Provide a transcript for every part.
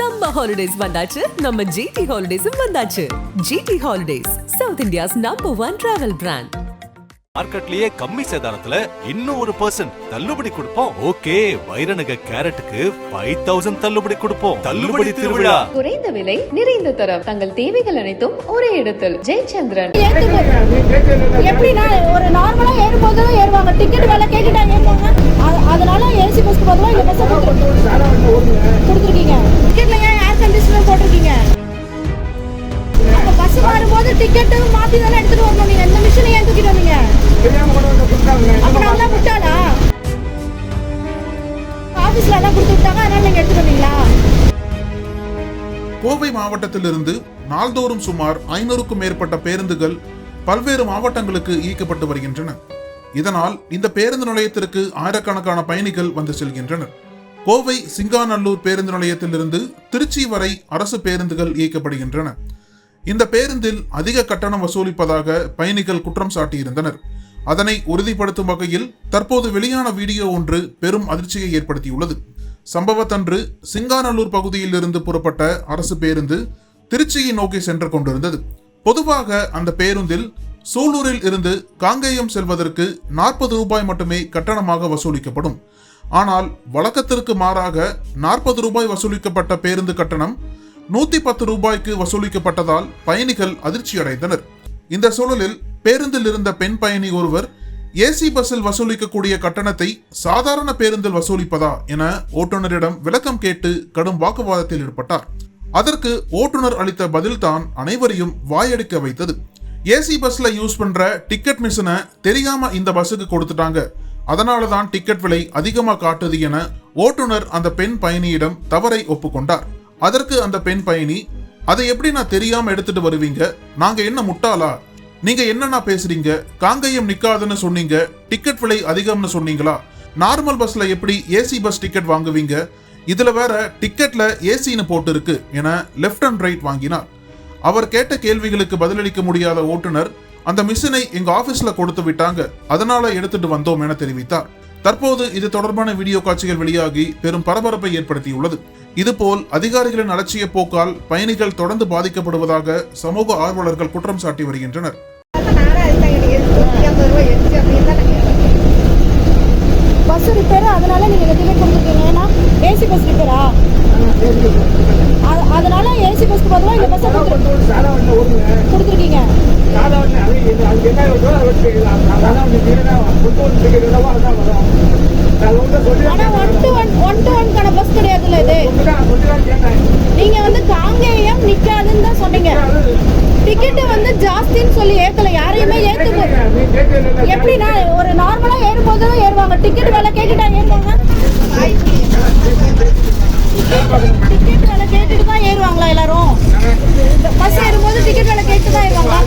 சம்ம ஹாலிடேஸ் வந்தாச்சு. நம்ம ஜிடி ஹாலிடேஸும் வந்தாச்சு. GT holidays south India's number one travel brand மார்க்கெட்லயே கம்மி சேதாரத்துல இன்னும் ஒரு பர்சன்ட் தள்ளுபடி கொடுப்போம். ஓகே வைரநக கேரட்டுக்கு ஃபைவ் தௌசண்ட் தள்ளுபடி கொடுப்போம். தள்ளுபடி திருவிழா. குறைந்த விலை நிறைந்த தரம். தங்கள் தேவைகள் அனைத்தும் ஒரே இடத்தில். ஜெயச்சந்திரன். எப்படின்னா ஒரு நார்மலா ஏறும்போது ஏறுவாங்க. டிக்கெட் டிக்கெட்டு மாத்தி தானே எடுத்துட்டு வரணும் நீங்க? இந்த மிஷினை ஏன் தூக்கிட்டு வந்தீங்க? அப்ப நல்லா முட்டாளா ஆபீஸ்ல தான் கொடுத்து விட்டாங்க அதனால நீங்க எடுத்துட்டு வந்தீங்களா? கோவை மாவட்டத்திலிருந்து நாள்தோறும் சுமார் ஐநூறுக்கும் மேற்பட்ட பேருந்துகள் பல்வேறு மாவட்டங்களுக்கு இயக்கப்பட்டு வருகின்றன. இதனால் இந்த பேருந்து நிலையத்திற்கு ஆயிரக்கணக்கான பயணிகள் வந்து செல்கின்றனர். கோவை சிங்காநல்லூர் பேருந்து நிலையத்திலிருந்து திருச்சி வரை அரசு பேருந்துகள் இயக்கப்படுகின்றன. இந்த பேருந்தில் அதிக கட்டணம் வசூலிப்பதாக பயணிகள் குற்றம் சாட்டியிருந்தனர். அதனை உறுதிப்படுத்தும் வகையில் தற்போது வெளியான வீடியோ ஒன்று பெரும் அதிர்ச்சியை ஏற்படுத்தியுள்ளது. சம்பவத்தன்று சிங்காநல்லூர் பகுதியில் இருந்து புறப்பட்ட அரசு பேருந்து திருச்சியை நோக்கி சென்று கொண்டிருந்தது. பொதுவாக அந்த பேருந்தில் சூலூரில் இருந்து காங்கேயம் செல்வதற்கு நாற்பது ரூபாய் மட்டுமே கட்டணமாக வசூலிக்கப்படும். ஆனால் வழக்கத்திற்கு மாறாக நாற்பது ரூபாய் வசூலிக்கப்பட்ட பேருந்து கட்டணம் நூத்தி பத்து ரூபாய்க்கு வசூலிக்கப்பட்டதால் பயணிகள் அதிர்ச்சி அடைந்தனர் இந்த சூழலில் பேருந்தில் இருந்த பெண் பயணி ஒருவர் ஏசி பஸ்ஸில் வசூலிக்கக்கூடிய கட்டணத்தை சாதாரண பேருந்தில் வசூலிப்பதா என ஓட்டுநரிடம் விளக்கம் கேட்டு கடும் வாக்குவாதத்தில் ஈடுபட்டார். அதற்கு ஓட்டுநர் அளித்த பதில்தான் அனைவரையும் வாயடிக்க வைத்தது. ஏசி பஸ்ல யூஸ் பண்ற டிக்கெட் மிஷினை தெரியாம இந்த பஸ்ஸுக்கு கொடுத்துட்டாங்க. அதனால தான் டிக்கெட் விலை அதிகமாக காட்டுது என ஓட்டுநர் அந்த பெண் பயணியிடம் தவறை ஒப்புக்கொண்டார். அதற்கு அந்த பெண் பயணி அதை எப்படி நான் தெரியாம எடுத்துட்டு வருவீங்க? நாங்க என்ன முட்டாளா? நீங்க என்னண்ணா பேசுறீங்க? காங்கேயம் நிக்காதுன்னு சொன்னீங்க. டிக்கெட் விலை அதிகம்னு சொன்னீங்களா? நார்மல் பஸ்ல எப்படி ஏசி பஸ் டிக்கெட் வாங்குவீங்க? இதுல வேற டிக்கெட்ல ஏசின்னு போட்டு இருக்கு என லெஃப்ட் அண்ட் ரைட் வாங்கினார். அவர் கேட்ட கேள்விகளுக்கு பதிலளிக்க முடியாத ஓட்டுநர் அந்த மிஷினை எங்க ஆபீஸ்ல கொடுத்து விட்டாங்க. அதனால எடுத்துட்டு வந்தோம் என தெரிவித்தார். தற்போது இது தொடர்பான வீடியோ காட்சிகள் வெளியாகி பெரும் பரபரப்பை ஏற்படுத்தியுள்ளது இதுபோல் அதிகாரிகளின் அலட்சிய போக்கால் பயணிகள் தொடர்ந்து பாதிக்கப்படுவதாக சமூக ஆர்வலர்கள் குற்றம் சாட்டி வருகின்றனர் பஸ் ரிப்பேர் அதனால நீங்க டிக்கெட் கொடுத்துருக்கீங்க ஏன்னா ஏசி பஸ் ரிப்பேரா அதனால ஏசி பஸ்க்கு பதிலாக இந்த பஸ் கொடுத்துருக்கீங்க ஆனா one to one one to ஒன்கான bus கிடையாதுல்ல இது நீங்க வந்து காங்கேயம் நிக்காதுன்னு தான் சொன்னீங்க டிக்கெட் வந்து ஜாஸ்தின்னு சொல்லி ஏத்தல. யாரையுமே ஏத்து எப்படின்னா ஒரு நார்மலா ஏறும்போது தான் ஏறுவாங்க. டிக்கெட் விலை கேட்டுட்டா ஏறுவாங்க. டிக்கெட் விலை கேட்டுட்டு தான் ஏறுவாங்களா எல்லாரும்? பஸ் ஏறும்போது டிக்கெட் விலை கேட்டு தான் ஏறுவாங்களா?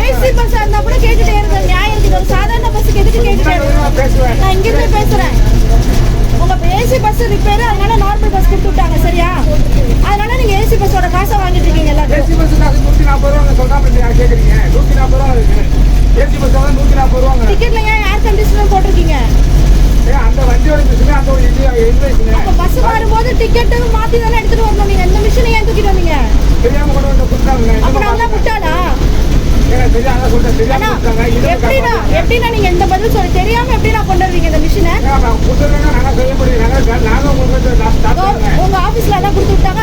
ஏசி பஸ் இருந்தா கூட கேட்டுட்டு ஏறுங்க நியாயம் இருக்குது. ஒரு சாதாரண பஸ்ஸுக்கு எதுக்கு கேட்டுட்டு நான் இங்கிருந்து பேசுறேன். உங்க ஏசி பஸ் ரிப்பேர் அதனால நார்மல் பஸ் கொடுத்து விட்டாங்க சரியா? அதனால நீங்க ஏசி பஸ் டிக்கெட்ல ஏன் ஏர் கண்டிஷனர் போட்டிருக்கீங்க? அப்ப பஸ் மாறும்போது டிக்கெட்டு மாத்தி தானே எடுத்துட்டு வரணும் நீங்க? இந்த மிஷினை ஏன் தூக்கிட்டு வந்தீங்க? அப்ப நல்லா முட்டாளா ஆனா எப்படின்னா எப்படின்னா நீங்க இந்த பதில் சொல்லி தெரியாம எப்படின்னா கொண்டு வருவீங்க இந்த மிஷினை உங்க ஆபீஸ்ல தான் கொடுத்து விட்டாங்க